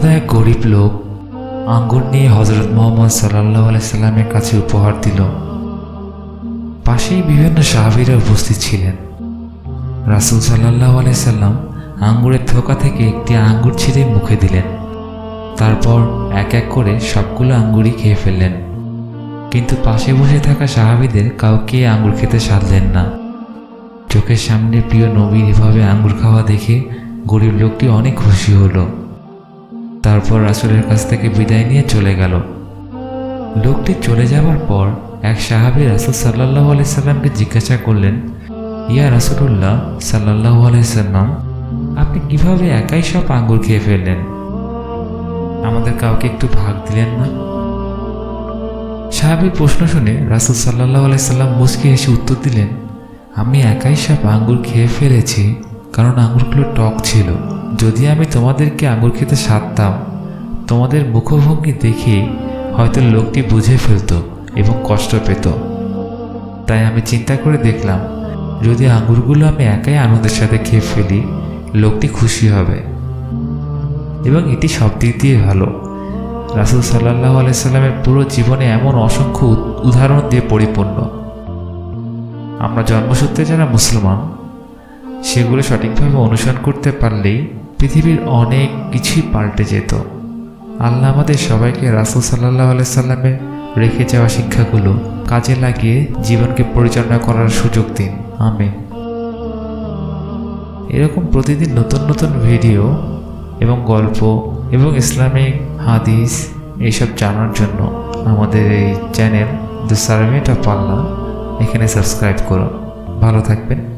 এক গরিব লোক আঙ্গুর নিয়ে হজরত মোহাম্মদ সাল্লাহ আলাইসাল্লামের কাছে উপহার দিল। পাশেই বিভিন্ন সাহাবিরা উপস্থিত ছিলেন। রাসুল সাল্লাহ আলাইসাল্লাম আঙ্গুরের থোকা থেকে একটি আঙ্গুর ছিঁড়ে মুখে দিলেন। তারপর এক এক করে সবগুলো আঙ্গুরই খেয়ে ফেললেন। কিন্তু পাশে বসে থাকা সাহাবিদের কাউকে আঙ্গুর খেতে সারলেন না। চোখের সামনে প্রিয় নবীর এভাবে আঙ্গুর খাওয়া দেখে গরিব লোকটি অনেক খুশি হলো। তারপর রাসুলের কাছ থেকে বিদায় নিয়ে চলে গেল। লোকটি চলে যাওয়ার পর এক সাহাবি রাসুল সাল্লাহ আলাইসাল্লামকে জিজ্ঞাসা করলেন, ইয়া রাসুলুল্লাহ সাল্লাহ আলাইসাল্লাম আপনি কীভাবে একাই সব আঙ্গুর খেয়ে ফেললেন? আমাদের কাউকে একটু ভাগ দিলেন না? সাহাবির প্রশ্ন শুনে রাসুল সাল্লাহ আলাইসাল্লাম মুসকে এসে উত্তর দিলেন, আমি একাই সব আঙ্গুর খেয়ে ফেলেছি, কারণ আঙ্গুরগুলো টক ছিল। যদি আমি তোমাদেরকে আঙ্গুর খেতে সারতাম তোমাদের মুখভঙ্গি দেখে হয়তো লোকটি বুঝে ফেলতো এবং কষ্ট পেত। তাই আমি চিন্তা করে দেখলাম, যদি আঙুরগুলো আমি একাই আনন্দের সাথে খেয়ে ফেলি, লোকটি খুশি হবে। এবং এটি সব দিক দিয়ে ভালো। রাসুল সাল্লাহ আলাইসাল্লামের পুরো জীবনে এমন অসংখ্য উদাহরণ দিয়ে পরিপূর্ণ। আমরা জন্মসূত্রে যারা মুসলমান, সেগুলো সঠিকভাবে অনুসরণ করতে পারলেই পৃথিবীর অনেক কিছুই পাল্টে যেত। আল্লাহ আমাদের সবাইকে রাসুল সাল্লাহ আলাইসাল্লামের রেখে যাওয়া শিক্ষাগুলো কাজে লাগিয়ে জীবনকে পরিচালনা করার সুযোগ দিন। আমি এরকম প্রতিদিন নতুন নতুন ভিডিও এবং গল্প এবং ইসলামিক হাদিস এইসব জানার জন্য আমাদের এই channel the servant of Allah এখানে সাবস্ক্রাইব করুন। ভালো থাকবেন।